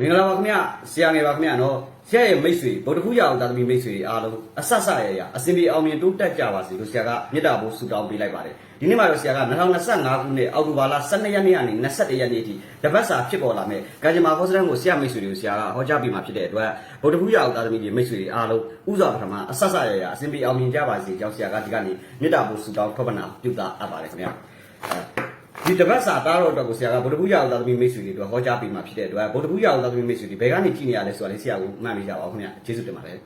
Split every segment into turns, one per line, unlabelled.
မင်္ဂလာပါခင်ဗျဆရာငယ်ပါခင်ဗျနော်ဆရာရဲ့မိတ်ဆွေဗုဒ္ဓဖူးရအောင်သာသမီမိတ်ဆွေတွေအားလုံးအဆက်ဆက်ရရအစဉ်ပြေအောင်မြင်တိုးတက်ကြပါစေလို့ဆရာကမေတ္တာပို့ဆုတောင်းပေးလိုက်ပါတယ်ဒီနေ့မှာတော့ဆရာက2025ခုနှစ်အောက်တိုဘာလ12ရက်နေ့ကနေ21ရက်နေ့အထိတပတ်စာဖြစ်ပေါ်လာမယ်ကံကြမ္မာဟောစတန်ကိုဆရာမိတ်ဆွေတွေကိုဆရာကဟောကြားပေးမှာဖြစ်တဲ့အတွက်ဗုဒ္ဓဖူးရအောင်သာသမီတွေမိတ်ဆွေတွေအားလုံးဥစွာပထမအဆက်ဆက်ရရအစဉ်ပြေအောင်မြင်ကြပါစေကြောင်းဆရာကဒီကနေ့မေတ္တာပို့ဆုတောင်းထောက်ပံ့ပြုတာအပ်ပါတယ်ခင်ဗျ ဒီတပတ်စာတားတော့အတွက်ကိုဆရာကဗုဒ္ဓဘုရားအောင်သာသမီမိတ်ဆွေတွေတို့ဟောကြားပေးမှာဖြစ်တဲ့အတွက်ဗုဒ္ဓဘုရားအောင်သာသမီမိတ်ဆွေတွေဘယ်ကနေကြည့်နေရလဲဆိုတာလေးဆရာကမှတ်မိကြပါဦးခင်ဗျကျေးဇူးတင်ပါတယ်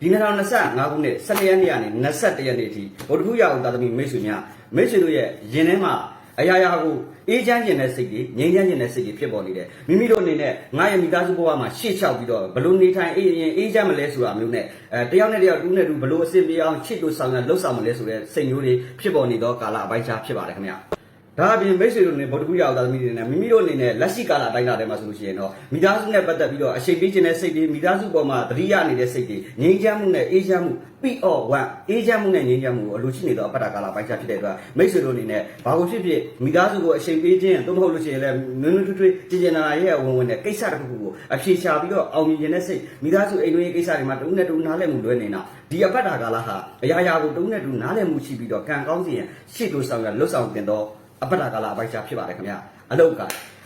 ဒီ2025ခုနှစ်12ရက်နေ့ကနေ21ရက်နေ့အထိဗုဒ္ဓဘုရားအောင်သာသမီမိတ်ဆွေများမိတ်ဆွေတို့ရဲ့ယင်ထဲမှာအရာရာကိုအေးချမ်းကျင်တဲ့စိတ်တွေငြိမ်းချမ်းကျင်တဲ့စိတ်တွေဖြစ်ပေါ်နေတယ်မိမိတို့အနေနဲ့ငါရဲ့မိသားစုဘဝမှာရှေ့လျှောက်ပြီးတော့ဘလို့နေထိုင်အေးရင်အေးချမ်းမလဲဆိုတာမျိုးနဲ့အဲတယောက်နဲ့တယောက်တူးနဲ့တူဘလို့အဆင်ပြေအောင်ချစ်လို့ဆောင်ရလှုပ်ဆောင်မလဲဆိုတဲ့စိတ်မျိုးတွေဖြစ်ပေါ်နေသောကာလအပိုင်းခြားဖြစ်ပါတယ်ခင်ဗျာ ဒါအပြင်မိတ်ဆွေတို့နဲ့ဗုဒ္ဓဘုရားအောင်သာသမီတွေနဲ့မိမိတို့အနေနဲ့လက်ရှိကာလအတိုင်းအတာထဲမှာဆိုလို့ရှိရင်တော့မိသားစုနဲ့ပတ်သက်ပြီးတော့အရှိန်ပေးခြင်းတဲ့စိတ်တွေမိသားစုပေါ်မှာသတိရနေတဲ့စိတ်တွေငြိမ်းချမ်းမှုနဲ့အေးချမ်းမှုပြီးအော်ဝမ်အေးချမ်းမှုနဲ့ငြိမ်းချမ်းမှုကိုအလိုရှိနေတော့အပ္ပတကာလပိုင်းခြားဖြစ်တဲ့အတွက်မိတ်ဆွေတို့အနေနဲ့ဘာလို့ဖြစ်ဖြစ်မိသားစုကိုအရှိန်ပေးခြင်းသို့မဟုတ်လို့ရှိရင်လည်းနွန်းနွန်းထွေးထွေးကြည်ကြည်နာနာရဲ့ဝင်ဝင်နဲ့ကိစ္စတစ်ခုခုကိုအဖြေရှာပြီးတော့အောင်မြင်ခြင်းတဲ့စိတ်မိသားစုအိမ်တွင်းကိစ္စတွေမှာတဦးနဲ့တဦးနားလည်မှုလွဲနေတာဒီအပ္ပတကာလဟာအရာရာကိုတဦးနဲ့တဦးနားလည်မှုရှိပြီးတော့ကံကောင်းစီရင်ရှေ့တို့ဆောင်ရလွတ်ဆောင်တင်တော့ အပ္ပတကာလအပိုင်းခြားဖြစ်ပါတယ်ခင်ဗျအလောက်က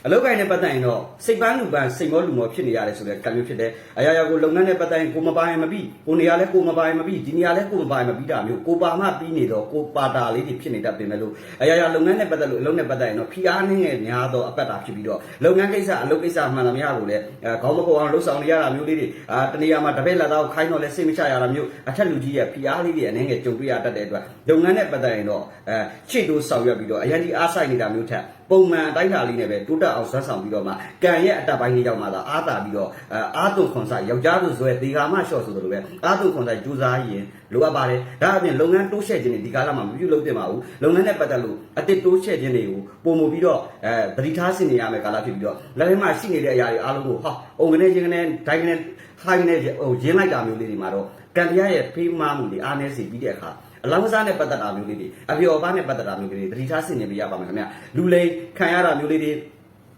အလောက်ကိုင်းနဲ့ပတ်သက်ရင်တော့စိတ်ပန်းလူပန်းစိတ်မောလူမောဖြစ်နေရတယ်ဆိုတဲ့ကံမျိုးဖြစ်တယ်။အရာရာကိုလုပ်ငန်းနဲ့ပတ်သက်ရင်ကိုမပိုင်မပြီးကိုနေရာလဲကိုမပိုင်မပြီးဒီနေရာလဲကိုမပိုင်မပြီးတာမျိုးကိုပါမှပြီးနေတော့ကိုပါတာလေးတွေဖြစ်နေတတ်ပေမဲ့လို့အရာရာလုပ်ငန်းနဲ့ပတ်သက်လို့အလုပ်နဲ့ပတ်သက်ရင်တော့ဖိအားနှင်းငယ်များသောအပတ်တာဖြစ်ပြီးတော့လုပ်ငန်းကိစ္စအလုပ်ကိစ္စမှန်သမျှကိုလည်းအဲခေါင်းမပေါ်အောင်လှုပ်ဆောင်နေရတာမျိုးလေးတွေအာတနေရာမှာတပည့်လက်သားကိုခိုင်းတော့လဲစိတ်မချရတာမျိုးအထက်လူကြီးရဲ့ဖိအားလေးတွေအနှင်းငယ်ကြုံတွေ့ရတတ်တဲ့အတွက်လုပ်ငန်းနဲ့ပတ်သက်ရင်တော့အဲချစ်တို့ဆောင်ရွက်ပြီးတော့အရင်ဒီအားဆိုင်နေတာမျိုးထက်ပုံမှန်အတိုင်းအတာလေးနဲ့ပဲတိုးတက်အောင်ဆွမ်းဆောင်ပြီးတော့မှကံရဲ့အတက်ပိုင်းလေးရောက်မှသာအားတာပြီးတော့အဲအားသွန်ခွန်ဆိုင်ယောက်ျားတို့ဇွဲဒေဂါမလျှော့ဆိုသလိုပဲအားသွန်ခွန်ဆိုင်ကြိုးစားရင်လိုအပ်ပါတယ်ဒါအပြင်လုပ်ငန်းတိုးချဲ့ခြင်းတွေဒီကာလမှာမပြုလုပ်သင့်ပါဘူးလုပ်ငန်းနဲ့ပတ်သက်လို့အတစ်တိုးချဲ့ခြင်းတွေကိုပုံမူပြီးတော့အဲသတိထားဆင်နေရမယ်ကာလဖြစ်ပြီးတော့လက်ထဲမှာရှိနေတဲ့အရာတွေအားလုံးကိုဟာအုံကနေချင်းကနေဒိုင်ကနေခိုင်းနေဟိုရင်းလိုက်တာမျိုးလေးတွေမှာတော့ကံတရားရဲ့ဖေးမမှုတွေအားနည်းစေပြီးတဲ့အခါ အလောင်းစားနဲ့ပတ်သက်တာမျိုးလေးတွေအပြော်ပါနဲ့ပတ်သက်တာမျိုးလေးတွေသတိထားဆင်နေပြရပါမယ်ခင်ဗျလူလိန်ခံရတာမျိုးလေးတွေ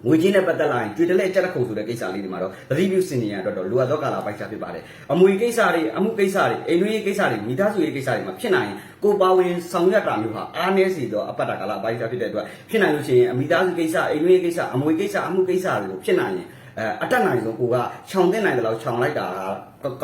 ငွေချင်းနဲ့ပတ်သက်လာရင်ကြွေတလဲကြက်တခုဆိုတဲ့ကိစ္စလေးတွေမှာတော့သတိပြုစင်နေရတော့တော့လူအပ်သောကာလပိုက်ချဖြစ်ပါတယ်အမွေကိစ္စတွေအမှုကိစ္စတွေအိမ်တွင်းရေးကိစ္စတွေမိသားစုရေးကိစ္စတွေမှာဖြစ်နိုင်ရင်ကိုပါဝင်ဆောင်ရွက်တာမျိုးဟာအားနည်းစီတော့အပတ်တာကာလပိုက်ချဖြစ်တဲ့အတွက်ဖြစ်နိုင်လို့ရှိရင်အမိသားစုကိစ္စအိမ်တွင်းရေးကိစ္စအမွေကိစ္စအမှုကိစ္စတွေကိုဖြစ်နိုင်ရင်အဲအတက်နိုင်ဆုံးကိုကခြောင်တင်နိုင်တယ်လို့ခြောင်လိုက်တာကော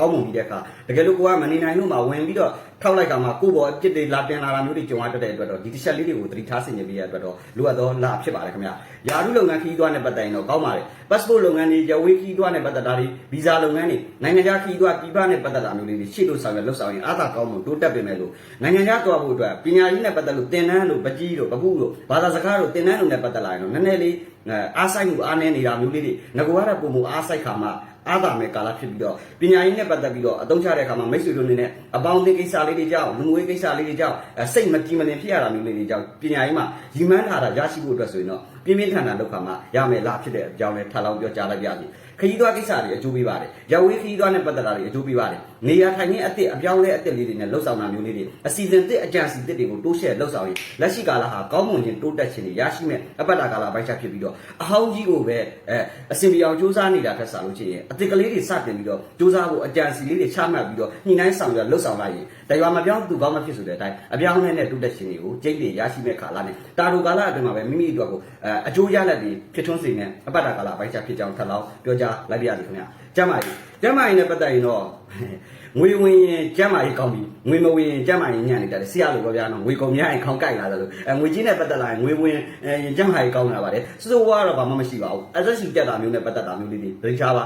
င်းမွန်ပြီးတဲ့အခါတကယ်လို့ကိုကမနေနိုင်လို့မှဝင်ပြီးတော့ထောက်လိုက်ကမှကိုပေါ်အပြစ်တွေလာတင်လာတာမျိုးတွေကြုံရတတ်တဲ့အတွက်တော့ဒီတစ်ချက်လေးတွေကိုသတိထားဆင်ခြင်ပေးရတဲ့အတွက်တော့လိုအပ်သောလာဖြစ်ပါတယ်ခင်ဗျာယာရုလုပ်ငန်းခီးသွွားနဲ့ပတ်သက်ရင်တော့ကောင်းပါတယ် passport လုပ်ငန်းတွေရဝေးခီးသွွားနဲ့ပတ်သက်တာတွေ visa လုပ်ငန်းတွေနိုင်ငံခြားခီးသွွားပြည်ပနဲ့ပတ်သက်တာမျိုးလေးတွေရှေ့လို့ဆောင်ရလှုပ်ဆောင်ရင်အားသာကောင်းမှုတိုးတက်ပေမဲ့လို့နိုင်ငံခြားသွားဖို့အတွက်ပညာရေးနဲ့ပတ်သက်လို့သင်တန်းလို့ပကြီးလို့ပပုလို့ဘာသာစကားလို့သင်တန်းလို့နဲ့ပတ်သက်လာရင်တော့နည်းနည်းလေးအားဆိုင်မှုအားနည်းနေတာမျိုးလေးတွေငကောရတဲ့ပုံမှုအားဆိုင်ခါမှာ အားသာမဲ့ကာလဖြစ်ပြီးတော့ပညာရေးနဲ့ပတ်သက်ပြီးတော့အသုံးချတဲ့အခါမှာမိတ်ဆွေတို့အနေနဲ့အပေါင်းအသင်းကိစ္စလေးတွေကြောင့်လူငွေကိစ္စလေးတွေကြောင့်စိတ်မကြည်မလင်ဖြစ်ရတာမျိုးလေးတွေကြောင့်ပညာရေးမှာရီမန်းထားတာရရှိဖို့အတွက်ဆိုရင်တော့ပြင်းပြင်းထန်ထန်လောက်ခါမှာရမယ်လားဖြစ်တဲ့အကြောင်းလေးထပ်လောင်းပြောကြားလိုက်ပါစီ ခရီးသွားကိစ္စတွေအကျိုးပေးပါတယ်ရဝေးခရီးသွားနဲ့ပတ်သက်တာတွေအကျိုးပေးပါတယ်နေရာထိုင်ခြင်းအသစ်အပြောင်းလဲအသစ်လေးတွေနဲ့လှုပ်ဆောင်တာမျိုးလေးတွေအစီအစဉ်သစ်အကြံစီသစ်တွေကိုတိုးချဲ့လှုပ်ဆောင်ရင်လက်ရှိကာလဟာကောင်းမွန်ခြင်းတိုးတက်ခြင်းတွေရရှိမဲ့အပတ်တာကာလပိုင်းခြားဖြစ်ပြီးတော့အဟောင်းကြီးကိုပဲအဲအစဉ်ပြောင်စူးစမ်းနေတာထက်စားလို့ရှိရင်အသစ်ကလေးတွေစတင်ပြီးတော့စူးစမ်းဖို့အကြံစီလေးတွေချမှတ်ပြီးတော့ညှိနှိုင်းဆောင်ရွက်လှုပ်ဆောင်လိုက်ရင် တရားမပြောင်းသူကောင်းမဖြစ်ဆိုတဲ့အတိုင်းအပြောင်းလဲနဲ့တိုးတက်ခြင်းတွေကိုကျိတ်တွေရရှိမဲ့ကာလနဲ့တာတိုကာလအတွင်းမှာပဲမိမိတို့ကိုအဲအကျိုးရလဒ်တွေဖြစ်ထွန်းစေနဲ့အပတ်တာကာလပိုင်းခြားဖြစ်ကြောင်းထပ်လောင်းပြောကြားလိုက်ပါရစေခင်ဗျာကျမ်းမာရေးကျမ်းမာရေးနဲ့ပတ်သက်ရင်တော့ငွေဝင်ရင်ကျမ်းမာရေးကောင်းပြီငွေမဝင်ရင်ကျမ်းမာရေးညံ့နေတယ်ဆရာလိုပြောပြတော့ငွေကုန်များရင်ခေါင်းကိုက်လာတယ်လို့အဲငွေကြီးနဲ့ပတ်သက်လာရင်ငွေဝင်ရင်ကျမ်းမာရေးကောင်းလာပါတယ်စိုးစိုးဝါတော့ဘာမှမရှိပါဘူးအသက်ရှူတက်တာမျိုးနဲ့ပတ်သက်တာမျိုးလေးတွေသိချပါ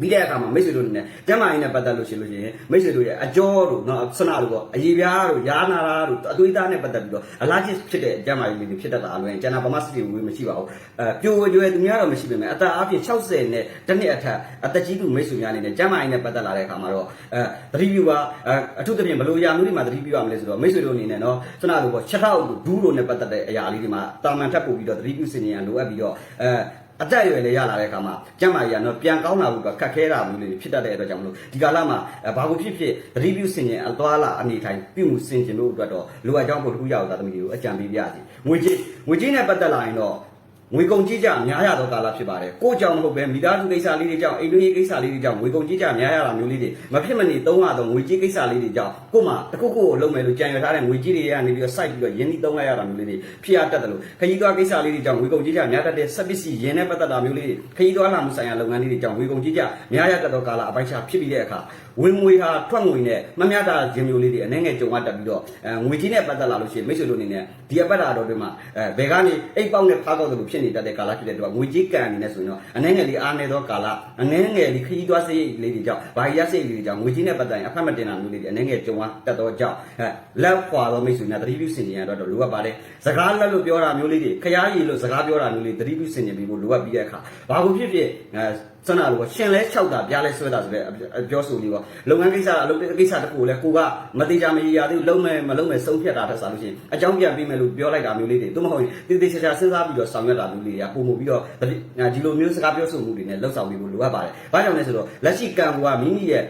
ပြီးတဲ့အခါမှာမိတ်ဆွေတို့အနေနဲ့ကျမ်းမာရေးနဲ့ပတ်သက်လို့ရှိလို့ရှိရင်မိတ်ဆွေတို့ရဲ့အကျော်တို့နော်ဆနာတို့ပေါ့အရေးပြားတို့ယာနာရာတို့အသွေးသားနဲ့ပတ်သက်ပြီးတော့အလားကျဖြစ်တဲ့ကျမ်းမာရေးတွေဖြစ်တတ်တာအလွယ်ကျန်တာဗမာစစ်တွေဝေးမရှိပါဘူးအဲပြိုရွယ်သူများတော့မရှိပေမဲ့အသက်အပြည့်60နဲ့တစ်နှစ်အထက်အသက်ကြီးသူမိတ်ဆွေများအနေနဲ့ကျမ်းမာရေးနဲ့ပတ်သက်လာတဲ့အခါမှာတော့အဲသတိပြုပါအထူးသဖြင့်ဘယ်လိုရာမျိုးတွေမှာသတိပြုရမလဲဆိုတော့မိတ်ဆွေတို့အနေနဲ့နော်ဆနာတို့ပေါ့ချက်ထောက်တို့ဒူးတို့နဲ့ပတ်သက်တဲ့အရာလေးတွေမှာတာမန်ထပ်ပို့ပြီးတော့သတိပြုစင်နေရလိုအပ်ပြီးတော့အဲ အတက်အရွယ်လေးရလာတဲ့အခါမှာကျမ်းမာရေးကတော့ပြန်ကောင်းလာဖို့ကခက်ခဲတာမျိုးလေးဖြစ်တတ်တဲ့အတွက်ကြောင့်မလို့ဒီကာလမှာဘာကိုဖြစ်ဖြစ်သတိပြုစင်ရင်အသွားလာအနေထိုင်ပြုမှုစင်ကျင်တို့အတွက်တော့လိုအပ်ကြောင်းဖို့တခုရအောင်သာသမီးတွေကိုအကြံပေးပြစီငွေကြေးငွေကြေးနဲ့ပတ်သက်လာရင်တော့ ငွေကုန်ကြေးကြများရသောကာလဖြစ်ပါတယ်ကိုယ့်ကြောင့်မဟုတ်ပဲမိသားစုကိစ္စလေးတွေကြောင့်အိမ်တွင်းရေးကိစ္စလေးတွေကြောင့်ငွေကုန်ကြေးကြများရတာမျိုးလေးတွေမဖြစ်မနေသုံးရတော့ငွေကြေးကိစ္စလေးတွေကြောင့်ကို့မှာတစ်ခုခုကိုလုံးမယ်လို့ကြံရထားတဲ့ငွေကြေးတွေကနေပြီးတော့စိုက်ပြီးတော့ရင်းနှီးသုံးလိုက်ရတာမျိုးလေးတွေဖြစ်ရတတ်တယ်လို့ခရီးသွားကိစ္စလေးတွေကြောင့်ငွေကုန်ကြေးကြများတတ်တဲ့စက်ပစ္စည်းရင်းနဲ့ပတ်သက်တာမျိုးလေးတွေခရီးသွားလာမှုဆိုင်ရာလုပ်ငန်းလေးတွေကြောင့်ငွေကုန်ကြေးကြများရတတ်သောကာလအပိုင်းခြားဖြစ်ပြီးတဲ့အခါဝင်ငွေဟာထွက်ငွေနဲ့မမျှတာခြင်းမျိုးလေးတွေအနေငယ်ကြုံရတတ်ပြီးတော့အဲငွေကြေးနဲ့ပတ်သက်လာလို့ရှိရင်မိတ်ဆွေတို့အနေနဲ့ဒီအပတ်တာတော်တွေမှာအဲဘယ်ကနေအိတ်ပေါက်နဲ့ဖားကောက်တယ်လို့ဖြစ်နေတတ်တဲ့ကာလဖြစ်တဲ့အတွက်ငွေကြေးကန်အနေနဲ့ဆိုရင်တော့အနေငယ်လေးအားနေသောကာလအနေငယ်လေးခရီးသွားစိတ်လေးတွေကြောင့်ဘာရီရစိတ်လေးတွေကြောင့်ငွေကြေးနဲ့ပတ်သက်ရင်အဖက်မတင်တာမျိုးလေးတွေအနေငယ်ကြုံရတတ်သောကြောင့်အဲလက်ခွာသောမိတ်ဆွေများသတိပြုစင်ကြင်ရတော့လိုအပ်ပါတယ်စကားလက်လို့ပြောတာမျိုးလေးတွေခရားရည်လို့စကားပြောတာမျိုးလေးသတိပြုစင်ကြင်ပြီးဖို့လိုအပ်ပြီးတဲ့အခါဘာကိုဖြစ်ဖြစ်အဲစနလို့ရှင်လဲ၆တာပြားလဲဆွဲတာဆိုတဲ့အပြောဆိုလေးပေါ့လုပ်ငန်းကိစ္စအလုပ်ကိစ္စတခုကိုလဲကိုကမသေးချာမရရသေးဘူးလုံးမယ်မလုံးမယ်ဆုံးဖြတ်တာထက်စားလို့ရှိရင်အကြောင်းပြန်ပြီးမယ်လို့ပြောလိုက်တာမျိုးလေးတွေသို့မဟုတ်ရင်တေးသေးချာချာစဉ်းစားပြီးတော့ဆောင်ရွက်တာမျိုးလေးတွေကပုံမှုပြီးတော့ဒီလိုမျိုးစကားပြောဆိုမှုတွေနဲ့လှုပ်ဆောင်ပြီးဖို့လိုအပ်ပါတယ်။ဘာကြောင့်လဲဆိုတော့လက်ရှိကံကမိမိရဲ့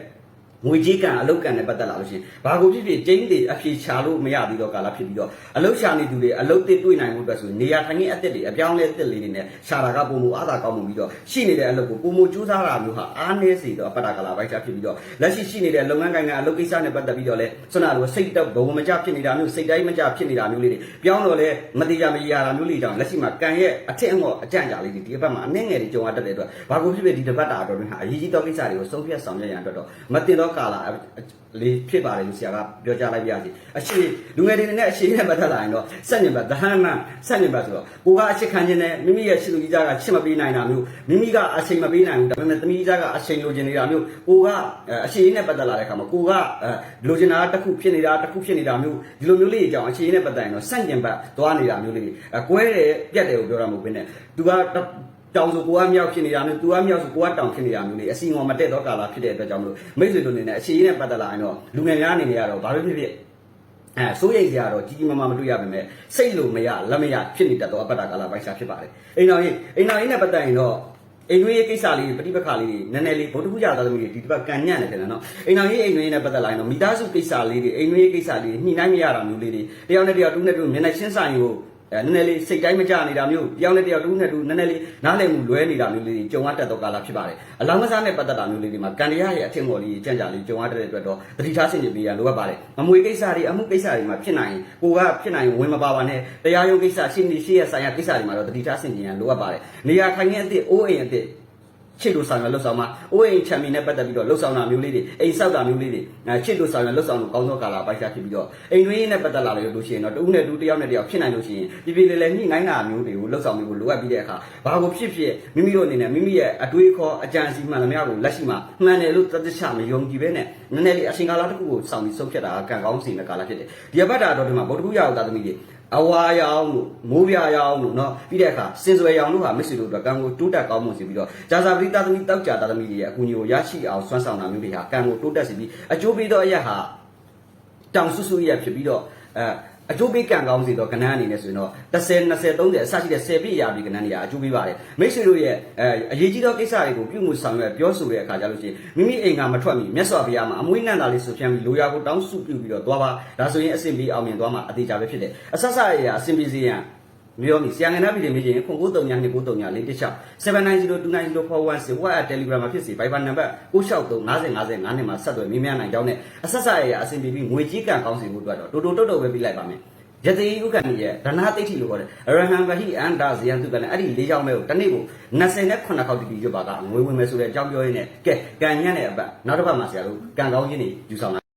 ငွေကြီးကံအလုတ်ကံနဲ့ပတ်သက်လာလို့ရှိရင်ဘာကိုဖြစ်ဖြစ်ကျင်းတွေအဖြေချလို့မရသေးတော့ကာလဖြစ်ပြီးတော့အလုတ်ရှာနေသူတွေအလုတ်တစ်တွေ့နိုင်မှုအတွက်ဆိုနေရာထိုင်ခင်းအသက်တွေအပြောင်းလဲအသက်လေးတွေနဲ့ရှာတာကပုံမူအားသာကောင်းမှုပြီးတော့ရှိနေတဲ့အလုတ်ကိုပုံမူစူးစမ်းတာမျိုးဟာအားနည်းစေတော့အပတ်တာကာလပိုင်းခြားဖြစ်ပြီးတော့လက်ရှိရှိနေတဲ့လုပ်ငန်းကိုင်ကအလုတ်ကိစ္စနဲ့ပတ်သက်ပြီးတော့လဲဆွမ်းနာလိုစိတ်တက်ဘဝမကြဖြစ်နေတာမျိုးစိတ်တိုင်းမကြဖြစ်နေတာမျိုးလေးတွေပြောင်းတော့လဲမတိကြမရတာမျိုးလေးကြောင့်လက်ရှိမှာကံရဲ့အထက်အငေါ့အကြံ့ကြာလေးတွေဒီအပတ်မှာအနည်းငယ်တွေကြုံရတတ်တဲ့အတွက်ဘာကိုဖြစ်ဖြစ်ဒီတစ်ပတ်တာအတော်တွင်ဟာအရေးကြီးသောကိစ္စတွေကိုဆုံးဖြတ်ဆောင်ရွက်ရန်အတွက်တော့မတင်တော့ကာလလေးဖြစ်ပါတယ်လို့ဆရာကပြောကြားလိုက်ပြစီအရှိလူငယ်တွေနဲ့အရှိနဲ့ပတ်သက်လာရင်တော့စက်ညင်ဘတ်ဒဟန်မန်စက်ညင်ဘတ်ဆိုတော့ကိုကအရှိခံခြင်းနဲ့မိမိရဲ့ရှိလူကြီးသားကချစ်မပေးနိုင်တာမျိုးမိမိကအချိန်မပေးနိုင်ဘူးဒါပေမဲ့သမီးကြီးသားကအချိန်လိုချင်နေတာမျိုးကိုကအရှိနဲ့ပတ်သက်လာတဲ့ခါမှာကိုကလိုချင်တာတစ်ခုဖြစ်နေတာတစ်ခုဖြစ်နေတာမျိုးဒီလိုမျိုးလေးအကြောင်းအရှိနဲ့ပတ်သက်ရင်တော့စက်ညင်ဘတ်သွားနေတာမျိုးလေးကွဲတယ်ပြက်တယ်ကိုပြောတာမဟုတ်ဘဲနဲ့သူက တောင်ဆိုကိုကမြောက်ဖြစ်နေတာမျိုးသူကမြောက်ဆိုကိုကတောင်ဖြစ်နေတာမျိုးလေအစီငေါ်မတက်တော့ကာလာဖြစ်တဲ့အတွက်ကြောင့်မလို့မိတ်ဆွေတို့အနေနဲ့အခြေရင်းနဲ့ပတ်သက်လာရင်တော့လူငယ်များအနေနဲ့ကတော့ဘာလို့ဖြစ်ဖြစ်အဲစိုးရိမ်စရာတော့ကြီးကြီးမားမားမတွေ့ရပါနဲ့စိတ်လိုမရလက်မရဖြစ်နေတတ်တော့အပတ်တာကာလာပိုက်ရှာဖြစ်ပါတယ်အိမ်တော်ကြီးအိမ်တော်ကြီးနဲ့ပတ်သက်ရင်တော့အိမ်တွင်းရေးကိစ္စလေးတွေပဋိပက္ခလေးတွေနည်းနည်းလေးဗုဒ္ဓဘုရားသားသမီးတွေဒီတစ်ပတ်ကန်ညံ့နေတယ်နော်အိမ်တော်ကြီးအိမ်တွင်းရေးနဲ့ပတ်သက်လာရင်တော့မိသားစုကိစ္စလေးတွေအိမ်တွင်းရေးကိစ္စလေးတွေညှိနှိုင်းမရတာမျိုးလေးတွေတယောက်နဲ့တယောက်တူးနဲ့တူးမျက်နှာချင်းဆိုင်ကိုအဲ နည်းနည်းလေးစိတ်တိုင်းမကြနေတာမျိုးတယောက်နဲ့တယောက်တူးနဲ့တူးနည်းနည်းလေးနားလည်မှုလွဲနေတာမျိုးလေးတွေကြုံရတတ်တော့ကာလဖြစ်ပါတယ်အလောင်းကစားနဲ့ပတ်သက်တာမျိုးလေးတွေမှာကံတရားရဲ့အထင်ပေါ်လေးကြံ့ကြလေးကြုံရတဲ့အတွက်တော့တတိထားဆင်ခြင်ပေးရလိုအပ်ပါတယ်အမွေကိစ္စတွေအမှုကိစ္စတွေမှာဖြစ်နိုင်ကိုကဖြစ်နိုင်ဝင်မပါပါနဲ့တရားရုံးကိစ္စရှင်းနေရှိရဆိုင်ရာကိစ္စတွေမှာတော့တတိထားဆင်ခြင်ရလိုအပ်ပါတယ်နေရာထိုင်ခင်းအသစ်အိုးအိမ်အသစ် ချစ်လို့ဆောင်ရလှုပ်ဆောင်မှာအိုးအိမ်ချမ်းမီနဲ့ပတ်သက်ပြီးတော့လှုပ်ဆောင်တာမျိုးလေးတွေအိမ်ဆောက်တာမျိုးလေးတွေအဲချစ်လို့ဆောင်ရလှုပ်ဆောင်လို့ကောင်းသောကာလပိုက်ရှာဖြစ်ပြီးတော့အိမ်တွင်းနဲ့ပတ်သက်လာလို့ရှိရင်တော့တူးနဲ့တူးတယောက်နဲ့တယောက်ဖြစ်နိုင်လို့ရှိရင်ပြည်ပြည်လေးလေးညှိနှိုင်းတာမျိုးတွေကိုလှုပ်ဆောင်ပြီးဖို့လိုအပ်ပြီးတဲ့အခါဘာကိုဖြစ်ဖြစ်မိမိတို့အနေနဲ့မိမိရဲ့အတွေးခေါ်အကြံစီမှန်သမျှကိုလက်ရှိမှာမှန်တယ်လို့တသက်ချမယုံကြည်ပဲနဲ့နည်းနည်းလေးအချိန်ကာလတစ်ခုကိုစောင့်ပြီးဆုံးဖြတ်တာကံကောင်းစီမဲ့ကာလဖြစ်တယ်ဒီအပတ်တာတော့ဒီမှာဗုဒ္ဓဘုရားသာသမီတွေ အဝါရောင်လို့မိုးပြရောင်လို့เนาะပြီးတဲ့အခါစင်စွယ်ရောင်လို့ဟာမစ်ဆွေတို့အတွက်ကံကိုတိုးတက်ကောင်းမွန်စေပြီးတော့ဂျာဇာပရိသသမီတောက်ကြတာသမီတွေရဲ့အကူအညီကိုရရှိအောင်စွမ်းဆောင်တာမျိုးတွေဟာကံကိုတိုးတက်စေပြီးအကျိုးပေးသောအရက်ဟာတောင်ဆုစုရက်ဖြစ်ပြီးတော့အဲ အကျိုးပေးကံကောင်းစေတော့ကဏ္ဍအနေနဲ့ဆိုရင်တော့30 20 30အစရှိတဲ့10ပြည့်ရာပြီကဏ္ဍတွေကအကျိုးပေးပါတယ်မိတ်ဆွေတို့ရဲ့အဲအရေးကြီးသောကိစ္စတွေကိုပြုမှုဆောင်ရွက်ပြောဆိုတဲ့အခါကျလို့ရှိရင်မိမိအိမ်ကမထွက်မီမြတ်စွာဘုရားမှာအမွေးနန္တာလေးဆိုဖြန်းပြီးလိုရာကိုတောင်းစုပြုပြီးတော့သွားပါဒါဆိုရင်အစဉ်ပြေအောင်မြင်သွားမှာအသေးချာပဲဖြစ်တယ်အဆက်ဆက်ရအစဉ်ပြေစေရန် မျိုးမီဆရာငနာပြည်တွေမြင်ရင်ခု939 239 416 79029041 WhatsApp Telegram မှာဖြစ်စီ Viber နံပါတ်963 50 50 9နဲ့မှာဆက်သွယ်မြင်မြန်နိုင်ကြောင်းနဲ့အဆက်ဆက်ရအစဉ်ပြေပြီးငွေကြီးကံကောင်းစီမှုအတွက်တော့တိုတိုတုတ်တုတ်ပဲပြီးလိုက်ပါမယ်ယတိဥက္ကဏီရဲ့ဒနာတိဋ္ဌိလို့ခေါ်တယ်အရဟံဗဟိအန္တာဇယံသူကလည်းအဲ့ဒီ၄ချောင်းပဲကိုတစ်နေ့ကို29ခေါက်တတိရွတ်ပါကငွေဝင်မယ်ဆိုတဲ့အကြောင်းပြောရင်းနဲ့ကဲကံညံ့တဲ့အပတ်နောက်တစ်ပတ်မှာဆရာတို့ကံကောင်းခြင်းတွေယူဆောင်လာ